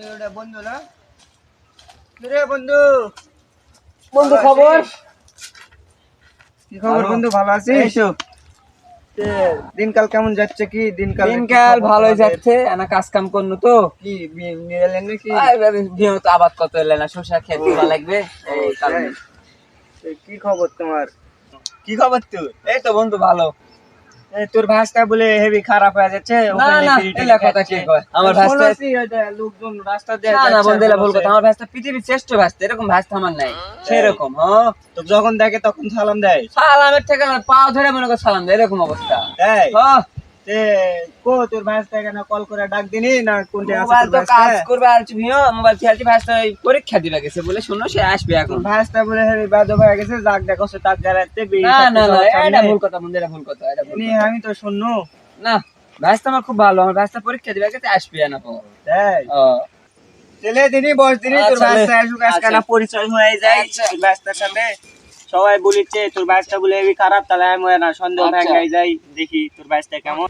এই ওটা বন্ধু না? রে বন্ধু। বন্ধু খবর? কি খবর বন্ধু ভালো আছিস? দিনকাল কেমন যাচ্ছে কি? দিনকাল দিনকাল ভালোই যাচ্ছে। কাজ কাম করনু তো। কি নাকি? বিয়ে তো আবাদ কত এলে না শসা খেতে লাগবে? এই কারণে কি খবর তোমার? কি খবর তোর? এই তো বন্ধু ভালো। তোর বলে হেভি খারাপ হয়ে যাচ্ছে কথা কি কয়। আমার ভাষা লোকজন রাস্তা দিয়ে না ভুল কথা। আমার ভাষা পৃথিবীর শ্রেষ্ঠ ভাষা এরকম ভাষা আমার নাই। সেরকম হ? তো যখন দেখে তখন সালাম দেয়। সালামের ঠেকানা পা ধরে মনে কর সালাম দেয় এরকম অবস্থা। তাই? তোর ভাষটা কেন কল করে ডাক দিনি না কোনটা মোবাইল তো কাজ করবে আর ভিও মোবাইল থেকে ভাষা পরীক্ষা দিবে গেছে বলে শোনো সে আসবে এখন। ভাষটা বলে হেভি বাদ হয়ে গেছে যাক দেখো সে তাক গাড়াতে না না না এটা ভুল কথা বন্ধু এটা ভুল কথা এটা ভুল আমি তো শুননু না আমার খুব ভালো আমার ভাষা পরীক্ষা দিবে গেছে আসবে না পর। তাই? ও। ছেলে দিনই বস দিনই তোর আচ্ছা, আসুক আচ্ছা। পরিচয় হয়ে যায় আচ্ছা। সাথে। সবাই বলিছে তোর ভাষটা বলে হেভি খারাপ তাহলে আমি না সন্দেহ আচ্ছা। ভেঙে যাই দেখি তোর ভাষটা কেমন।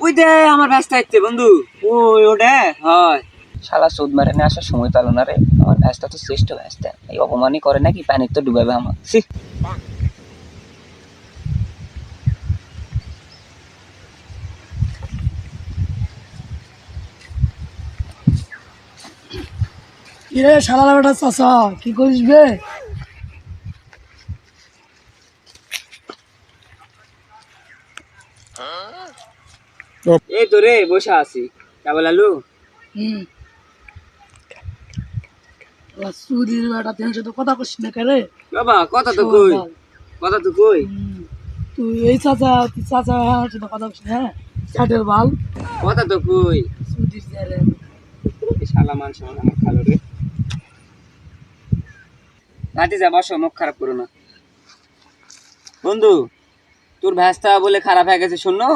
ওই দে আমার ভাষা আইতে বন্ধু। ওই ওটা হয়। শালা সুদ মারে না আসার সময় পেল না রে। আমার ভ্যাসটা তো শ্রেষ্ঠ ভ্যাসটা এই অপমানই করে নাকি পানির তো ডুবাবে আমার। ছি। কিরে শালা বেটা চাচা কি করিস বে? এই তো রে বসে আছি। কেবল আলু? হুম। সুদির বেটা তেন সাথে কথা না বাবা তো কই। কথা তো কই। তুই এই চাচা তুই চাচা আমার সাথে কথা কইস হ্যাঁ? চাটের বাল। কথা তো কই। সুদির রে শালা মানুষ আমার আমার খালো রে। ভাতি যা বসো মুখ খারাপ করো না। বন্ধু তোর ভ্যাসটা বলে খারাপ হয়ে গেছে শোনো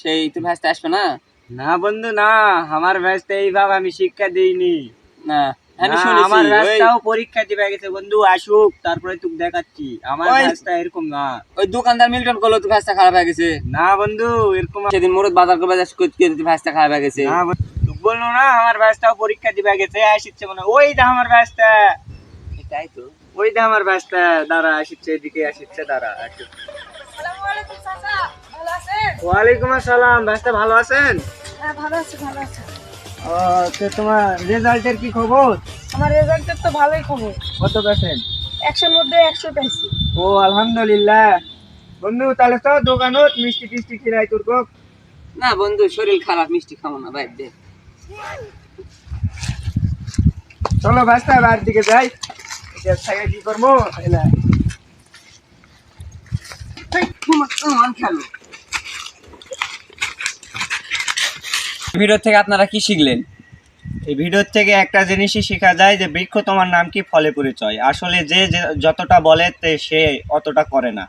সেই তোর ভ্যাসটা আসবে না? না বন্ধু না। আমার ভাষটা এইভাবে আমি শিক্ষা দিইনি। না আমি শুনেছি। আমার ভাষটাও পরীক্ষা দিবে গেছে। বন্ধু আসুক তারপরে তুই দেখাচ্ছি। আমার ওই- এরকম না। ওই দোকানদার মিল্টন করল তো ভ্যাসটা খারাপ হয়ে গেছে। না বন্ধু এরকম সেদিন মুরত বাজার করে বাজার করতে করতে ভ্যাসটা খারাপ হয়ে গেছে। না তুই বলল না আমার ভাষটাও পরীক্ষা দিবে গেছে আসিচ্ছে মনে ওই দা আমার ভাষটা এটাই তো। ওই দা আমার ভাষটা দাঁড়া আসিচ্ছে এদিকে আসিচ্ছে দাঁড়া আসুক। ওয়ালাইকুম আসসালাম ভাষটা ভালো আছেন? হ্যাঁ ভালো আছে ভালো আছে। ও তো তোমার রেজাল্টের কি খবর? আমার রেজাল্টের তো ভালোই খবর। কত পার্সেন্ট একশোর মধ্যে একশো পাইছি। ও আলহামদুলিল্লাহ। বন্ধু তাহলে তো দোকানত মিষ্টি টিষ্টি খিরাই তোর কক না বন্ধু শরীর খারাপ মিষ্টি খাব না ভাই দে। চলো ভাষটা বাড়ির দিকে যাই। এটা কি করব? এলা। ভিডিও থেকে আপনারা কি শিখলেন? এই ভিডিওর থেকে একটা জিনিসই শেখা যায় যে বৃক্ষ তোমার নাম কি, ফলে পরিচয়। আসলে যে যতটা বলে সে অতটা করে না।